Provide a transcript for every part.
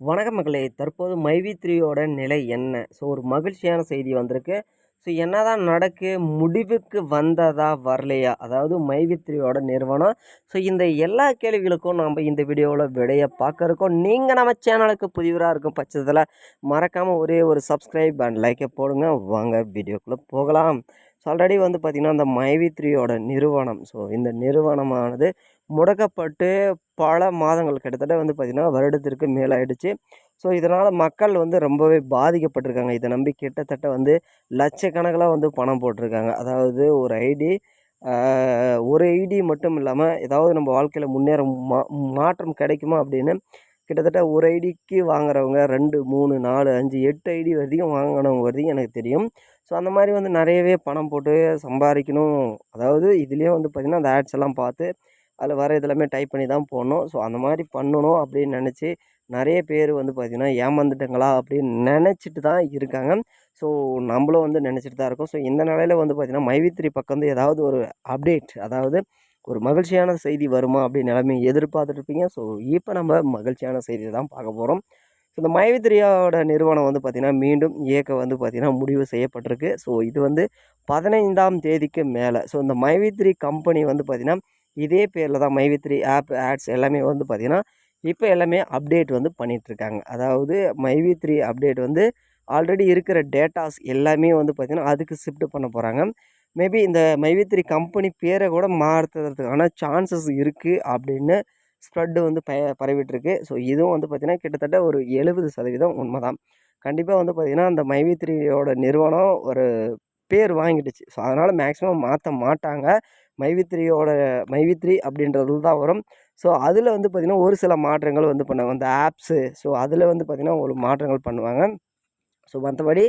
வணக்க மகளே தற்போது மைவி த்ரீயோட நிலை என்ன? ஸோ ஒரு மகிழ்ச்சியான செய்தி வந்திருக்கு. ஸோ என்ன தான் நடக்கு முடிவுக்கு வந்ததா வரலையா? அதாவது மைவித்ரியோட நிறுவனம். ஸோ இந்த எல்லா கேள்விகளுக்கும் நம்ம இந்த வீடியோவில் விடையை பார்க்க இருக்கோம். நீங்கள் நம்ம சேனலுக்கு புதிவராக இருக்கும் பட்சத்தில் மறக்காமல் ஒரே ஒரு சப்ஸ்கிரைப் அண்ட் லைக்கை போடுங்க. வாங்க வீடியோக்குள்ளே போகலாம். ஸோ ஆல்ரெடி வந்து பார்த்திங்கன்னா அந்த மைவித்ரியோட நிறுவனம். ஸோ இந்த நிறுவனமானது முடக்கப்பட்டு பல மாதங்கள் கிட்டத்தட்ட வந்து பார்த்திங்கன்னா வருடத்திற்கு மேலாயிடுச்சு. ஸோ இதனால் மக்கள் வந்து ரொம்பவே பாதிக்கப்பட்டிருக்காங்க. இதை நம்பி கிட்டத்தட்ட வந்து லட்சக்கணக்கில் வந்து பணம் போட்டிருக்காங்க. அதாவது ஒரு ஐடி ஒரு ஐடி மட்டும் இல்லாமல் ஏதாவது நம்ம வாழ்க்கையில் முன்னேற மா மாற்றம் கிடைக்குமா அப்படின்னு கிட்டத்தட்ட ஒரு ஐடிக்கு வாங்குறவங்க ரெண்டு மூணு நாலு அஞ்சு எட்டு ஐடி வரைக்கும் வாங்கினவங்க வரைக்கும் எனக்கு தெரியும். ஸோ அந்த மாதிரி வந்து நிறையவே பணம் போட்டு சம்பாதிக்கணும். அதாவது இதுலேயே வந்து பார்த்திங்கன்னா அந்த ஆட்ஸ் எல்லாம் பார்த்து அதில் வர இதெல்லாமே டைப் பண்ணி தான் போடணும். ஸோ அந்த மாதிரி பண்ணணும் அப்படின்னு நினச்சி நிறைய பேர் வந்து பார்த்திங்கன்னா ஏமாந்துட்டங்களா அப்படின்னு நினச்சிட்டு தான் இருக்காங்க. ஸோ நம்மளும் வந்து நினச்சிட்டு தான் இருக்கோம். ஸோ இந்த நிலையில் வந்து பார்த்திங்கன்னா மைவித்ரி பக்கம் வந்து ஏதாவது ஒரு அப்டேட் அதாவது ஒரு மகிழ்ச்சியான செய்தி வருமா அப்படின்னு நிலைமை எதிர்பார்த்துட்ருப்பீங்க ஸோ இப்போ நம்ம மகிழ்ச்சியான செய்தியை தான் பார்க்க போகிறோம் ஸோ இந்த மைவித்திரியாவோட நிறுவனம் வந்து பார்த்திங்கன்னா மீண்டும் இயக்க வந்து பார்த்திங்கன்னா முடிவு செய்யப்பட்டிருக்கு. ஸோ இது வந்து பதினைந்தாம் தேதிக்கு மேலே. ஸோ இந்த மைவித்ரி கம்பெனி வந்து பார்த்திங்கன்னா இதே பேரில் தான் மைவித்ரி ஆப் ஆட்ஸ் எல்லாமே வந்து பார்த்திங்கன்னா இப்போ எல்லாமே அப்டேட் வந்து பண்ணிகிட்ருக்காங்க அதாவது மைவித்ரி அப்டேட் வந்து ஆல்ரெடி இருக்கிற டேட்டாஸ் எல்லாமே வந்து பார்த்திங்கன்னா அதுக்கு ஷிஃப்ட் பண்ண போகிறாங்க மேபி இந்த மைவித்ரி கம்பெனி பேரை கூட மாற்றுறதுக்கான சான்சஸ் இருக்குது அப்படின்னு ஸ்ப்ரெட்டு வந்து ப பரவிட்டுருக்கு. ஸோ இதுவும் வந்து பார்த்திங்கன்னா கிட்டத்தட்ட ஒரு எழுபது சதவீதம் உண்மை தான் கண்டிப்பாக வந்து பார்த்திங்கன்னா அந்த மைவி த்ரீயோட நிறுவனம் ஒரு பேர் வாங்கிடுச்சு. ஸோ அதனால் மேக்ஸிமம் மாற்ற மாட்டாங்க. மைவித்ரியோட மைவித்ரி அப்படின்றது தான் வரும். ஸோ அதில் வந்து பார்த்திங்கன்னா ஒரு சில மாற்றங்கள் வந்து பண்ணுவாங்க. அந்த ஆப்ஸு ஸோ அதில் வந்து பார்த்திங்கன்னா ஒரு மாற்றங்கள் பண்ணுவாங்க. ஸோ மற்றபடி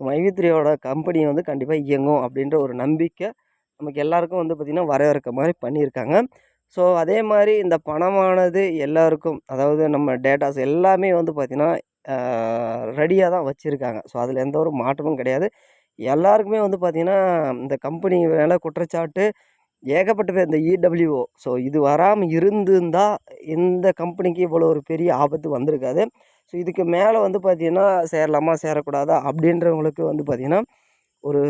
மைவித்ரியோட கம்பெனி வந்து கண்டிப்பாக இயங்கும் அப்படின்ற ஒரு நம்பிக்கை நமக்கு எல்லாருக்கும் வந்து பார்த்திங்கன்னா வரவேற்க மாதிரி பண்ணியிருக்காங்க. ஸோ அதே மாதிரி இந்த பணமானது எல்லாருக்கும் அதாவது நம்ம டேட்டாஸ் எல்லாமே வந்து பார்த்திங்கன்னா ரெடியாக தான் வச்சுருக்காங்க. ஸோ அதில் எந்த ஒரு மாற்றமும் கிடையாது. எல்லாருக்குமே வந்து பார்த்திங்கன்னா இந்த கம்பெனி மேலே குற்றச்சாட்டு ஏகப்பட்ட பேர் இந்த இடபிள்யூஓ ஸோ இது வராமல் இருந்திருந்தால் இந்த கம்பெனிக்கு இவ்வளோ ஒரு பெரிய ஆபத்து வந்திருக்காது. ஸோ இதுக்கு மேலே வந்து பார்த்திங்கன்னா சேரலாமா சேரக்கூடாதா அப்படின்றவங்களுக்கு வந்து பார்த்திங்கன்னா ஒரு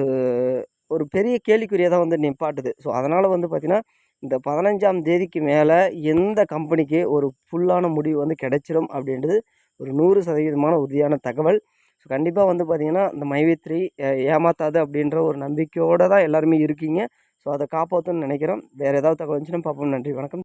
ஒரு பெரிய கேள்விக்குரியாக தான் வந்து நிப்பாட்டுது. ஸோ அதனால் வந்து பார்த்திங்கன்னா இந்த பதினஞ்சாம் தேதிக்கு மேலே எந்த கம்பெனிக்கு ஒரு ஃபுல்லான முடிவு வந்து கிடைச்சிடும் அப்படின்றது ஒரு நூறு சதவீதமான உறுதியான தகவல். ஸோ கண்டிப்பாக வந்து பார்த்திங்கன்னா இந்த மைவித்ரி ஏமாத்தாது அப்படின்ற ஒரு நம்பிக்கையோடு தான் எல்லாருமே இருக்கீங்க. ஸோ அதை காப்பாற்றணும்னு நினைக்கிறோம் வேறு ஏதாவது தகவல் இருந்துச்சுன்னா பார்ப்போம். நன்றி. வணக்கம்.